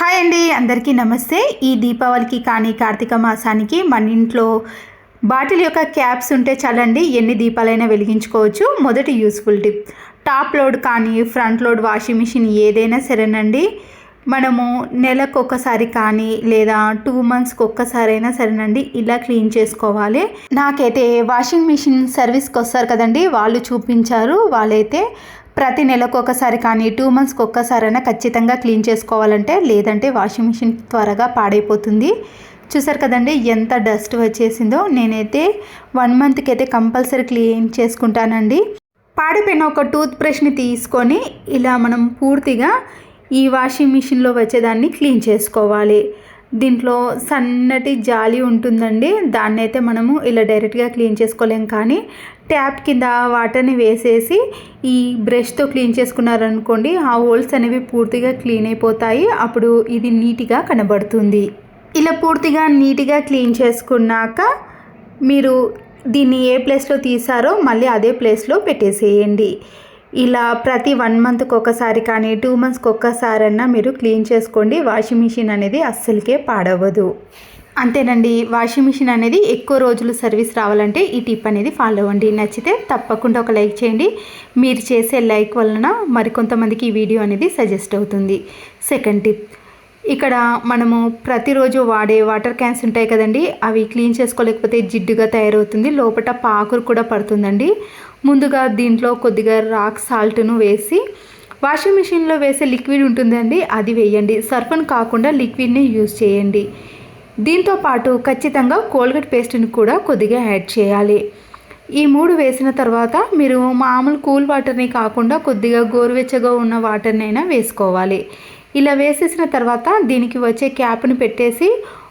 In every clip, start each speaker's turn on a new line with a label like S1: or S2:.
S1: Hi అండి అందరికీ నమస్తే. ఈ దీపావళికి కానీ కార్తీక మాసానికి మన ఇంట్లో బాటిల్ యొక్క క్యాప్స్ ఉంటే చాలండి ఎన్ని దీపాలైనా వెలిగించుకోవచ్చు. మొదటి యూస్ఫుల్ టిప్ టాప్ లోడ్ కానీ ఫ్రంట్ లోడ్ వాషింగ్ మిషన్ ఏదైనా సరేనండి. మనము నెలకు ఒక్కసారి కానీ లేదా టూ మంత్స్కి ఒక్కసారైనా సరేనండి ఇలా క్లీన్ చేసుకోవాలి. నాకైతే వాషింగ్ మిషన్ సర్వీస్కి వస్తారు కదండి వాళ్ళు చూపించారు వాళ్ళైతే ప్రతి నెలకు ఒకసారి కానీ టూ మంత్స్కి ఒక్కసారైనా ఖచ్చితంగా క్లీన్ చేసుకోవాలంటే లేదంటే వాషింగ్ మిషన్ త్వరగా పాడైపోతుంది. చూసారు కదండి ఎంత డస్ట్ వచ్చేసిందో. నేనైతే వన్ మంత్కి అయితే కంపల్సరీ క్లీన్ చేసుకుంటానండి. పాడిపోయిన ఒక టూత్ బ్రష్ని తీసుకొని ఇలా మనం పూర్తిగా ఈ వాషింగ్ మిషన్లో వచ్చేదాన్ని క్లీన్ చేసుకోవాలి. దీంట్లో సన్నటి జాలి ఉంటుందండి. దాన్ని అయితే మనము ఇలా డైరెక్ట్గా క్లీన్ చేసుకోలేం. కానీ ట్యాప్ కింద వాటర్ని వేసేసి ఈ బ్రష్తో క్లీన్ చేసుకున్నారనుకోండి ఆ హోల్స్ అనేవి పూర్తిగా క్లీన్ అయిపోతాయి. అప్పుడు ఇది నీట్గా కనబడుతుంది. ఇలా పూర్తిగా నీట్గా క్లీన్ చేసుకున్నాక మీరు దీన్ని ఏ ప్లేస్లో తీసారో మళ్ళీ అదే ప్లేస్లో పెట్టేసేయండి. ఇలా ప్రతి వన్ మంత్కి ఒకసారి కానీ టూ మంత్స్కి ఒక్కసారన్నా మీరు క్లీన్ చేసుకోండి. వాషింగ్ మిషన్ అనేది అస్సలకే పాడవదు అంతేనండి వాషింగ్ మిషన్ అనేది ఎక్కువ రోజులు సర్వీస్ రావాలంటే ఈ టిప్ అనేది ఫాలో అవ్వండి. నచ్చితే తప్పకుండా ఒక లైక్ చేయండి. మీరు చేసే లైక్ వలన మరికొంతమందికి ఈ వీడియో అనేది సజెస్ట్ అవుతుంది. సెకండ్ టిప్ ఇక్కడ మనము ప్రతిరోజు వాడే వాటర్ క్యాన్స్ ఉంటాయి కదండి అవి క్లీన్ చేసుకోలేకపోతే జిడ్డుగా తయారవుతుంది లోపల పాకురు కూడా పడుతుందండి. ముందుగా దీంట్లో కొద్దిగా రాక్ సాల్ట్ను వేసి వాషింగ్ మిషన్లో వేసే లిక్విడ్ ఉంటుందండి అది వేయండి. సర్ఫన్ కాకుండా లిక్విడ్ని యూజ్ చేయండి. దీంతో పాటు ఖచ్చితంగా కోల్గేట్ పేస్ట్ని కూడా కొద్దిగా యాడ్ చేయాలి. ఈ మూడు వేసిన తర్వాత మీరు మామూలు కూల్ వాటర్ని కాకుండా కొద్దిగా గోరువెచ్చగా ఉన్న వాటర్నైనా వేసుకోవాలి. ఇలా వేసేసిన తర్వాత దీనికి వచ్చే క్యాప్ని పెట్టేసి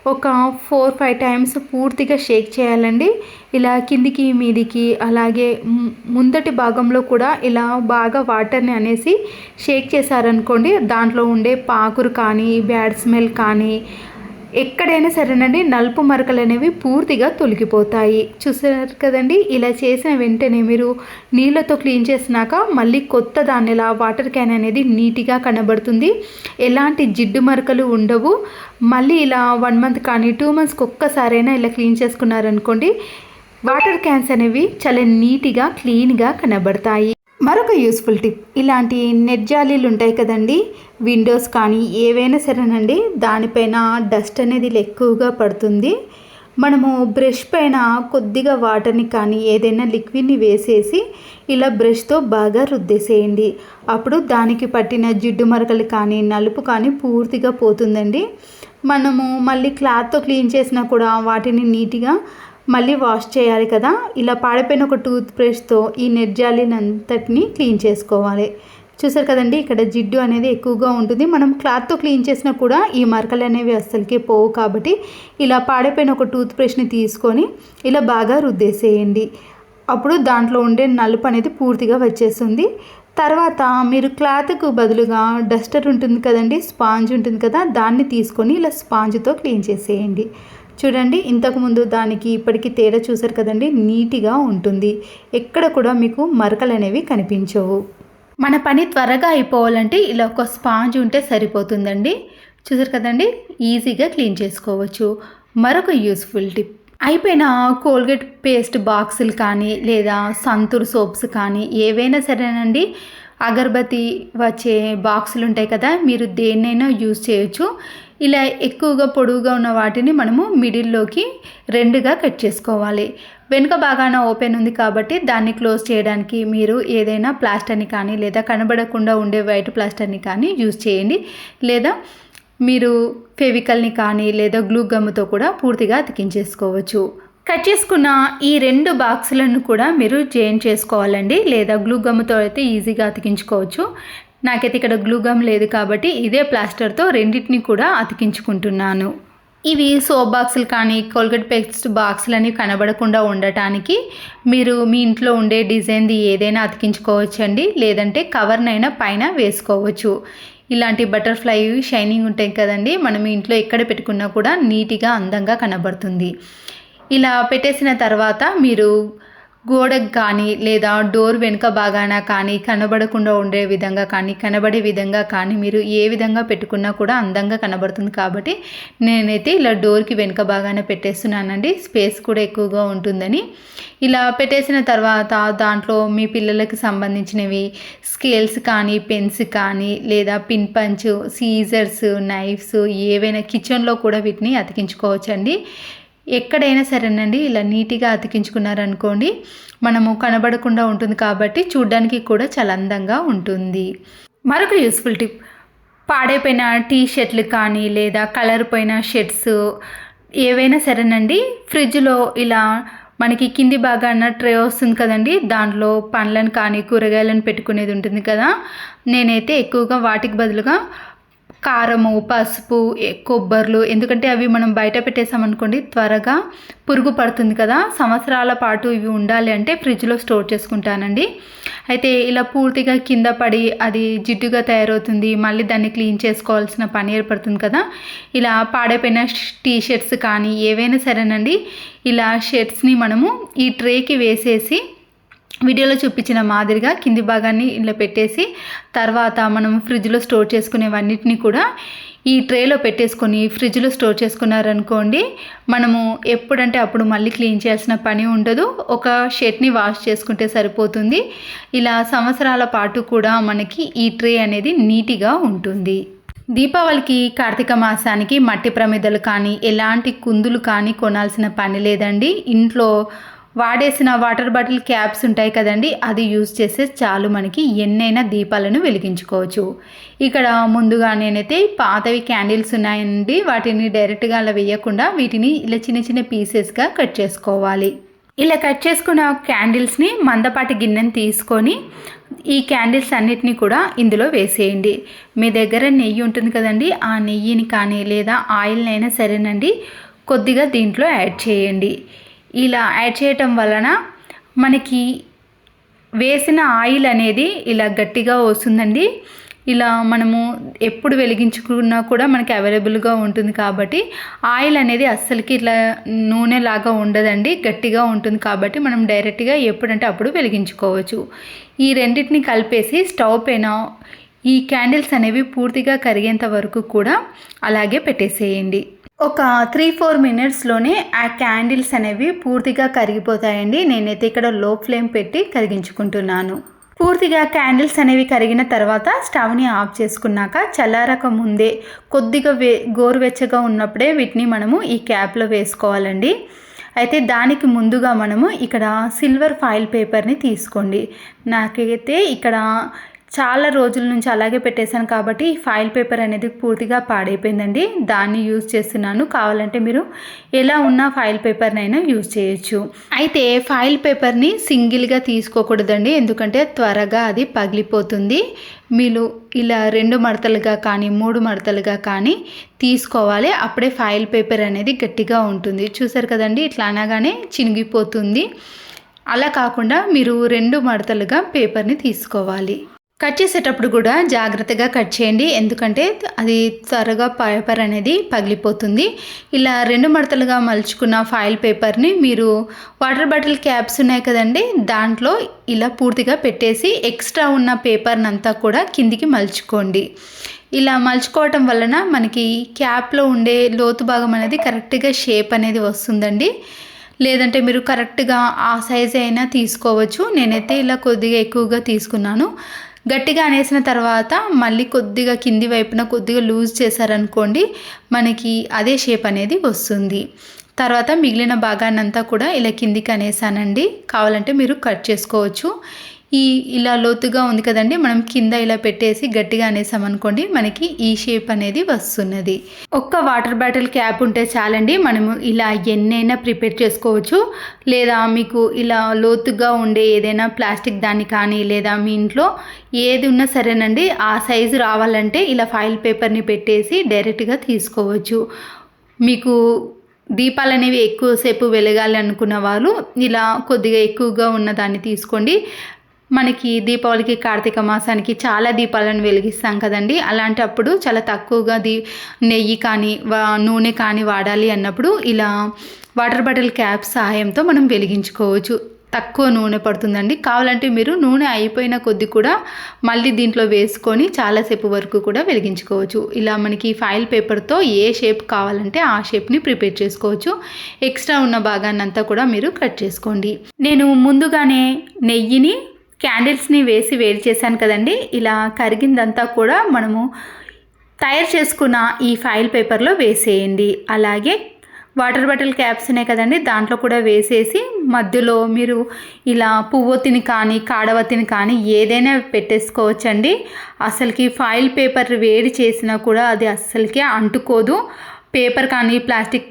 S1: ఒక ఫోర్ ఫైవ్ టైమ్స్ పూర్తిగా షేక్ చేయాలండి. ఇలా కిందికి మీదికి అలాగే ముందటి భాగంలో కూడా ఇలా బాగా వాటర్ని అనేసి షేక్ చేశారనుకోండి దాంట్లో ఉండే పాకురు కానీ బ్యాడ్ స్మెల్ కానీ ఎక్కడైనా సరేనండి నలుపు మరకలు అనేవి పూర్తిగా తొలగిపోతాయి. చూసారు కదండి ఇలా చేసిన వెంటనే మీరు నీళ్ళతో క్లీన్ చేసినాక మళ్ళీ కొత్త దానిలా వాటర్ క్యాన్ అనేది నీట్గా కనబడుతుంది. ఎలాంటి జిడ్డు మరకలు ఉండవు. మళ్ళీ ఇలా వన్ మంత్ కానీ టూ మంత్స్కి ఒక్కసారైనా ఇలా క్లీన్ చేసుకున్నారనుకోండి వాటర్ క్యాన్స్ అనేవి చాలా నీట్గా క్లీన్గా కనబడతాయి. మరొక యూస్ఫుల్ టిప్ ఇలాంటి నెట్ జాలీలు ఉంటాయి కదండి. విండోస్ కానీ ఏవైనా సరేనండి. దానిపైన డస్ట్ అనేది ఎక్కువగా పడుతుంది. మనము బ్రష్ పైన కొద్దిగా వాటర్ని కానీ ఏదైనా లిక్విడ్ని వేసేసి ఇలా బ్రష్తో బాగా రుద్దేసేయండి. అప్పుడు దానికి పట్టిన జిడ్డు మరకలు కానీ నలుపు కానీ పూర్తిగా పోతుందండి. మనము మళ్ళీ క్లాత్తో క్లీన్ చేసినా కూడా వాటిని నీట్గా మళ్ళీ వాష్ చేయాలి కదా. ఇలా పాడిపోయిన ఒక టూత్ బ్రష్తో ఈ నిర్జాలినంతటిని క్లీన్ చేసుకోవాలి. చూసారు కదండి ఇక్కడ జిడ్డు అనేది ఎక్కువగా ఉంటుంది. మనం క్లాత్తో క్లీన్ చేసినా కూడా ఈ మరకలు అనేవి అస్సలకి పోవు కాబట్టి ఇలా పాడైపోయిన ఒక టూత్ బ్రష్ని తీసుకొని ఇలా బాగా రుద్దేసేయండి. అప్పుడు దాంట్లో ఉండే నలుపు అనేది పూర్తిగా వచ్చేస్తుంది. తర్వాత మీరు క్లాత్కు బదులుగా డస్టర్ ఉంటుంది కదండి స్పాంజ్ ఉంటుంది కదా దాన్ని తీసుకొని ఇలా స్పాంజ్తో క్లీన్ చేసేయండి. చూడండి ఇంతకుముందు దానికి ఇప్పటికి తేడా చూసారు కదండి నీట్గా ఉంటుంది. ఎక్కడ కూడా మీకు మరకలు అనేవి కనిపించవు. మన పని త్వరగా అయిపోవాలంటే ఇలా ఒక స్పాంజ్ ఉంటే సరిపోతుందండి. చూసారు కదండి ఈజీగా క్లీన్ చేసుకోవచ్చు. మరొక యూస్ఫుల్ టిప్. అయిపోయిన కోల్గేట్ పేస్ట్ బాక్సులు కానీ లేదా సంతూర్ సోప్స్ కానీ ఏవైనా సరేనండి. అగరబత్తి వచ్చే బాక్సులు ఉంటాయి కదా మీరు దేన్నైనా యూజ్ చేయొచ్చు. ఇలా ఎక్కువగా పొడవుగా ఉన్న వాటిని మనము మిడిల్లోకి రెండుగా కట్ చేసుకోవాలి. వెనుక బాగాన ఓపెన్ ఉంది కాబట్టి దాన్ని క్లోజ్ చేయడానికి మీరు ఏదైనా ప్లాస్టర్ని కానీ లేదా కనబడకుండా ఉండే వైట్ ప్లాస్టర్ని కానీ యూజ్ చేయండి. లేదా మీరు ఫెవికల్ని కానీ లేదా గ్లూ గమ్ముతో కూడా పూర్తిగా అతికించేసుకోవచ్చు. కట్ చేసుకున్న ఈ రెండు బాక్సులను కూడా మీరు జాయిన్ చేసుకోవాలండి. లేదా గ్లూ గమ్ముతో అయితే ఈజీగా అతికించుకోవచ్చు. నాకైతే ఇక్కడ గ్లూ గమ్ లేదు కాబట్టి ఇదే ప్లాస్టర్తో రెండింటిని కూడా అతికించుకుంటున్నాను. ఇవి సోప్ బాక్సులు కానీ కోల్గేట్ పేస్ట్ బాక్సులు అని కనబడకుండా ఉండటానికి మీరు మీ ఇంట్లో ఉండే డిజైన్ది ఏదైనా అతికించుకోవచ్చండి. లేదంటే కవర్నైనా పైన వేసుకోవచ్చు. ఇలాంటి బటర్ఫ్లై షైనింగ్ ఉంటాయి కదండి మనం ఇంట్లో ఎక్కడ పెట్టుకున్నా కూడా నీట్గా అందంగా కనబడుతుంది. ఇలా పెట్టేసిన తర్వాత మీరు గోడకు కానీ లేదా డోర్ వెనుక భాగాన కానీ కనబడకుండా ఉండే విధంగా కానీ కనబడే విధంగా కానీ మీరు ఏ విధంగా పెట్టుకున్నా కూడా అందంగా కనబడుతుంది కాబట్టి నేనైతే ఇలా డోర్కి వెనుక భాగాన పెట్టేస్తున్నానండి. స్పేస్ కూడా ఎక్కువగా ఉంటుందని. ఇలా పెట్టేసిన తర్వాత దాంట్లో మీ పిల్లలకి సంబంధించినవి స్కేల్స్ కానీ పెన్స్ కానీ లేదా పిన్ పంచ్ సీజర్స్ నైఫ్స్ ఏవైనా కిచెన్లో కూడా వీటిని అతికించుకోవచ్చండి. ఎక్కడైనా సరేనండి ఇలా నీట్గా అతికించుకున్నారనుకోండి మనము కనబడకుండా ఉంటుంది కాబట్టి చూడ్డానికి కూడా చాలా అందంగా ఉంటుంది. మరొక యూస్ఫుల్ టిప్ పాడైపోయిన టీ షర్ట్లు కానీ లేదా కలర్ పోయిన షర్ట్స్ ఏవైనా సరేనండి ఫ్రిడ్జ్లో ఇలా మనకి కింది భాగాన ట్రే వస్తుంది కదండి దాంట్లో పండ్లను కానీ కూరగాయలను పెట్టుకునేది ఉంటుంది కదా నేనైతే ఎక్కువగా వాటికి బదులుగా కారము పసుపు కొబ్బర్లు ఎందుకంటే అవి మనం బయట పెట్టేసామనుకోండి త్వరగా పురుగు పడుతుంది కదా. సంవత్సరాల పాటు ఇవి ఉండాలి అంటే ఫ్రిడ్జ్లో స్టోర్ చేసుకుంటానండి. అయితే ఇలా పూర్తిగా కింద పడి అది జిడ్డుగా తయారవుతుంది మళ్ళీ దాన్ని క్లీన్ చేసుకోవాల్సిన పని ఏర్పడుతుంది కదా. ఇలా పాడైపోయిన టీ షర్ట్స్ కానీ ఏవైనా సరేనండి ఇలా షర్ట్స్ని మనము ఈ ట్రేకి వేసేసి వీడియోలో చూపించిన మాదిరిగా కింది భాగాన్ని ఇలా పెట్టేసి తర్వాత మనం ఫ్రిడ్జ్లో స్టోర్ చేసుకునేవన్నిటిని కూడా ఈ ట్రేలో పెట్టేసుకొని ఫ్రిడ్జ్లో స్టోర్ చేసుకున్నారనుకోండి మనము ఎప్పుడంటే అప్పుడు మళ్ళీ క్లీన్ చేయాల్సిన పని ఉండదు. ఒక షర్ట్ని వాష్ చేసుకుంటే సరిపోతుంది. ఇలా సంవత్సరాల పాటు కూడా మనకి ఈ ట్రే అనేది నీటిగా ఉంటుంది. దీపావళికి కార్తీక మాసానికి మట్టి ప్రమిదలు కానీ ఎలాంటి కుందులు కానీ కొనాల్సిన పని లేదండి. ఇంట్లో వాడేసిన వాటర్ బాటిల్ క్యాప్స్ ఉంటాయి కదండి అది యూజ్ చేస్తే చాలు మనకి ఎన్నైనా దీపాలను వెలిగించుకోవచ్చు. ఇక్కడ ముందుగా నేనైతే పాతవి క్యాండిల్స్ ఉన్నాయండి వాటిని డైరెక్ట్గా అలా వేయకుండా వీటిని ఇలా చిన్న చిన్న పీసెస్గా కట్ చేసుకోవాలి. ఇలా కట్ చేసుకున్న క్యాండిల్స్ని మందపాటి గిన్నెని తీసుకొని ఈ క్యాండిల్స్ అన్నిటినీ కూడా ఇందులో వేసేయండి. మీ దగ్గర నెయ్యి ఉంటుంది కదండి ఆ నెయ్యిని కానీ లేదా ఆయిల్ని అయినా సరేనండి కొద్దిగా దీంట్లో యాడ్ చేయండి. ఇలా యాడ్ చేయటం వలన మనకి వేసిన ఆయిల్ అనేది ఇలా గట్టిగా వస్తుందండి. ఇలా మనము ఎప్పుడు వెలిగించుకున్నా కూడా మనకి అవైలబుల్గా ఉంటుంది కాబట్టి ఆయిల్ అనేది అస్సలకి ఇట్లా నూనె లాగా ఉండదండి. గట్టిగా ఉంటుంది కాబట్టి మనం డైరెక్ట్గా ఎప్పుడంటే అప్పుడు వెలిగించుకోవచ్చు. ఈ రెండింటిని కలిపేసి స్టవ్ పైన ఈ క్యాండిల్స్ అనేవి పూర్తిగా కరిగేంత వరకు కూడా అలాగే పెట్టేసేయండి. ఒక త్రీ ఫోర్ మినిట్స్లోనే ఆ క్యాండిల్స్ అనేవి పూర్తిగా కరిగిపోతాయండి. నేనైతే ఇక్కడ లో ఫ్లేమ్ పెట్టి కరిగించుకుంటున్నాను. పూర్తిగా క్యాండిల్స్ అనేవి కరిగిన తర్వాత స్టవ్ని ఆఫ్ చేసుకున్నాక చల్లారక ముందే కొద్దిగా వే గోరువెచ్చగా ఉన్నప్పుడే వీటిని మనము ఈ క్యాప్లో వేసుకోవాలండి. అయితే దానికి ముందుగా మనము ఇక్కడ సిల్వర్ ఫాయిల్ పేపర్ని తీసుకోండి. నాకైతే ఇక్కడ చాలా రోజుల నుంచి అలాగే పెట్టేశాను కాబట్టి ఫైల్ పేపర్ అనేది పూర్తిగా పాడైపోయిందండి. దాన్ని యూజ్ చేస్తున్నాను. కావాలంటే మీరు ఎలా ఉన్న ఫైల్ పేపర్నైనా యూజ్ చేయొచ్చు. అయితే ఫైల్ పేపర్ని సింగిల్గా తీసుకోకూడదండి. ఎందుకంటే త్వరగా అది పగిలిపోతుంది. మీరు ఇలా రెండు మడతలుగా కానీ మూడు మడతలుగా కానీ తీసుకోవాలి. అప్పుడే ఫైల్ పేపర్ అనేది గట్టిగా ఉంటుంది. చూసారు కదండి? ఇట్లా అనగానే చినిగిపోతుంది. అలా కాకుండా మీరు రెండు మడతలుగా పేపర్ని తీసుకోవాలి. కట్ చేసేటప్పుడు కూడా జాగ్రత్తగా కట్ చేయండి. ఎందుకంటే అది త్వరగా పేపర్ అనేది పగిలిపోతుంది. ఇలా రెండు మడతలుగా మలుచుకున్న ఫైల్ పేపర్ని మీరు వాటర్ బాటిల్ క్యాప్స్ ఉన్నాయి కదండి దాంట్లో ఇలా పూర్తిగా పెట్టేసి ఎక్స్ట్రా ఉన్న పేపర్ని అంతా కూడా కిందికి మలుచుకోండి. ఇలా మలుచుకోవటం వలన మనకి క్యాప్లో ఉండే లోతు భాగం అనేది కరెక్ట్గా షేప్ అనేది వస్తుందండి. లేదంటే మీరు కరెక్ట్గా ఆ సైజ్ అయినా తీసుకోవచ్చు. నేనైతే ఇలా కొద్దిగా ఎక్కువగా తీసుకున్నాను. గట్టిగా అనేసిన తర్వాత మళ్ళీ కొద్దిగా కింది వైపున కొద్దిగా లూజ్ చేశారనుకోండి మనకి అదే షేప్ అనేది వస్తుంది. తర్వాత మిగిలిన భాగాన్నంతా కూడా ఇలా కిందికి అనేసానండి. కావాలంటే మీరు కట్ చేసుకోవచ్చు. ఈ ఇలా లోతుగా ఉంది కదండి మనం కింద ఇలా పెట్టేసి గట్టిగా అనేసామనుకోండి మనకి ఈ షేప్ అనేది వస్తున్నది. ఒక్క వాటర్ బాటిల్ క్యాప్ ఉంటే చాలండి మనము ఇలా ఎన్నైనా ప్రిపేర్ చేసుకోవచ్చు. లేదా మీకు ఇలా లోతుగా ఉండే ఏదైనా ప్లాస్టిక్ దాన్ని కానీ లేదా మీ ఇంట్లో ఏది ఉన్నా సరేనండి ఆ సైజు రావాలంటే ఇలా ఫైల్ పేపర్ని పెట్టేసి డైరెక్ట్గా తీసుకోవచ్చు. మీకు దీపాలు అనేవి ఎక్కువసేపు వెలగాలి అనుకున్న వాళ్ళు ఇలా కొద్దిగా ఎక్కువగా ఉన్న దాన్ని తీసుకోండి. మనకి దీపావళికి కార్తీక మాసానికి చాలా దీపాలను వెలిగిస్తాం కదండి. అలాంటప్పుడు చాలా తక్కువగా దీ నెయ్యి కానీ నూనె కానీ వాడాలి అన్నప్పుడు ఇలా వాటర్ బాటిల్ క్యాప్ సహాయంతో మనం వెలిగించుకోవచ్చు. తక్కువ నూనె పడుతుందండి. కావాలంటే మీరు నూనె అయిపోయిన కొద్ది కూడా మళ్ళీ దీంట్లో వేసుకొని చాలాసేపు వరకు కూడా వెలిగించుకోవచ్చు. ఇలా మనకి ఫైల్ పేపర్తో ఏ షేప్ కావాలంటే ఆ షేప్ని ప్రిపేర్ చేసుకోవచ్చు. ఎక్స్ట్రా ఉన్న భాగాన్ని అంతా కూడా మీరు కట్ చేసుకోండి. నేను ముందుగానే నెయ్యిని క్యాండిల్స్ని వేసి వేడి చేశాను కదండి. ఇలా కరిగిందంతా కూడా మనము తయారు చేసుకున్న ఈ ఫైల్ పేపర్లో వేసేయండి. అలాగే వాటర్ బాటిల్ క్యాప్స్ ఉన్నాయి కదండి దాంట్లో కూడా వేసేసి మధ్యలో మీరు ఇలా పువ్వొత్తిని కానీ కాడవత్తిని కానీ ఏదైనా పెట్టేసుకోవచ్చండి. అసలుకి ఫైల్ పేపర్ వేడి చేసినా కూడా అది అస్సలకి అంటుకోదు. పేపర్ కానీ ప్లాస్టిక్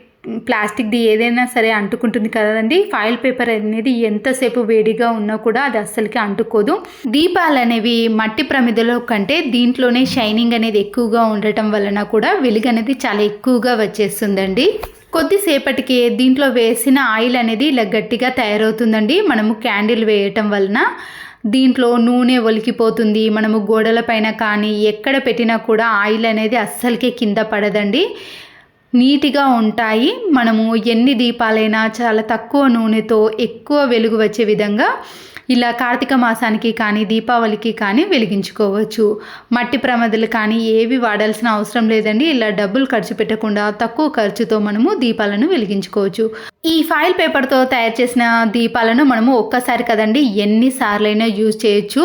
S1: ప్లాస్టిక్ది ఏదైనా సరే అంటుకుంటుంది కదండి. ఫాయిల్ పేపర్ అనేది ఎంతసేపు వేడిగా ఉన్నా కూడా అది అస్సలకి అంటుకోదు. దీపాలు అనేవి మట్టి ప్రమిదలో కంటే దీంట్లోనే షైనింగ్ అనేది ఎక్కువగా ఉండటం వలన కూడా వెలుగు అనేది చాలా ఎక్కువగా వచ్చేస్తుందండి. కొద్దిసేపటికి దీంట్లో వేసిన ఆయిల్ అనేది ఇలా గట్టిగా తయారవుతుందండి. మనము క్యాండిల్ వేయటం వలన దీంట్లో నూనె ఒలికిపోతుంది. మనము గోడల పైన కానీ ఎక్కడ పెట్టినా కూడా ఆయిల్ అనేది అస్సలకే కింద పడదండి. నీట్గా ఉంటాయి. మనము ఎన్ని దీపాలైనా చాలా తక్కువ నూనెతో ఎక్కువ వెలుగు వచ్చే విధంగా ఇలా కార్తీక మాసానికి కానీ దీపావళికి కానీ వెలిగించుకోవచ్చు. మట్టి ప్రమదలు కానీ ఏవి వాడాల్సిన అవసరం లేదండి. ఇలా డబ్బులు ఖర్చు పెట్టకుండా తక్కువ ఖర్చుతో మనము దీపాలను వెలిగించుకోవచ్చు. ఈ ఫైల్ పేపర్తో తయారు చేసిన దీపాలను మనము ఒక్కసారి కదండి ఎన్నిసార్లైనా యూజ్ చేయొచ్చు.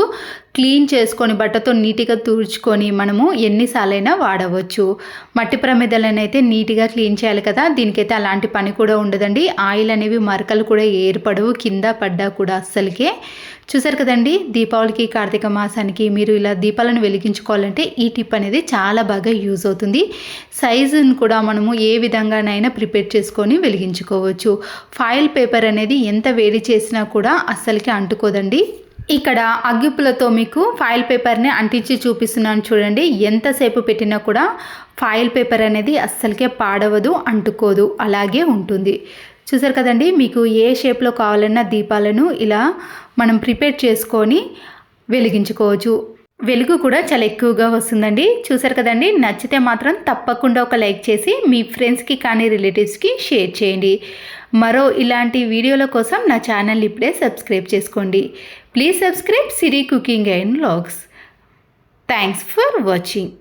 S1: క్లీన్ చేసుకొని బట్టతో నీట్గా తుడుచుకొని మనము ఎన్నిసార్లైనా వాడవచ్చు. మట్టి ప్రమిదలనైతే నీట్గా క్లీన్ చేయాలి కదా. దీనికైతే అలాంటి పని కూడా ఉండదండి. ఆయిల్ అనేవి మరకలు కూడా ఏర్పడవు కింద పడ్డా కూడా అస్సలకే. చూసారు కదండి దీపావళికి కార్తీక మాసానికి మీరు ఇలా దీపాలను వెలిగించుకోవాలంటే ఈ టిప్ అనేది చాలా బాగా యూజ్ అవుతుంది. సైజును కూడా మనము ఏ విధంగానైనా ప్రిపేర్ చేసుకొని వెలిగించుకోవచ్చు. ఫైల్ పేపర్ అనేది ఎంత వేడి చేసినా కూడా అస్సలకి అంటుకోదండి. ఇక్కడ అగ్గిపులతో మీకు ఫైల్ పేపర్ని అంటించి చూపిస్తున్నాను చూడండి. ఎంతసేపు పెట్టినా కూడా ఫైల్ పేపర్ అనేది అస్సలకే పాడవదు అంటుకోదు అలాగే ఉంటుంది. చూసారు కదండి మీకు ఏ షేప్లో కావాలన్నా దీపాలను ఇలా మనం ప్రిపేర్ చేసుకొని వెలిగించుకోవచ్చు. వెలుగు కూడా చాలా ఎక్కువగా వస్తుందండి. చూసారు కదండి నచ్చితే మాత్రం తప్పకుండా ఒక లైక్ చేసి మీ ఫ్రెండ్స్కి కానీ రిలేటివ్స్కి షేర్ చేయండి. మరో ఇలాంటి వీడియోల కోసం నా ఛానల్ ఇప్పుడే సబ్స్క్రైబ్ చేసుకోండి. Please subscribe Siri Cooking and Logs. Thanks for watching.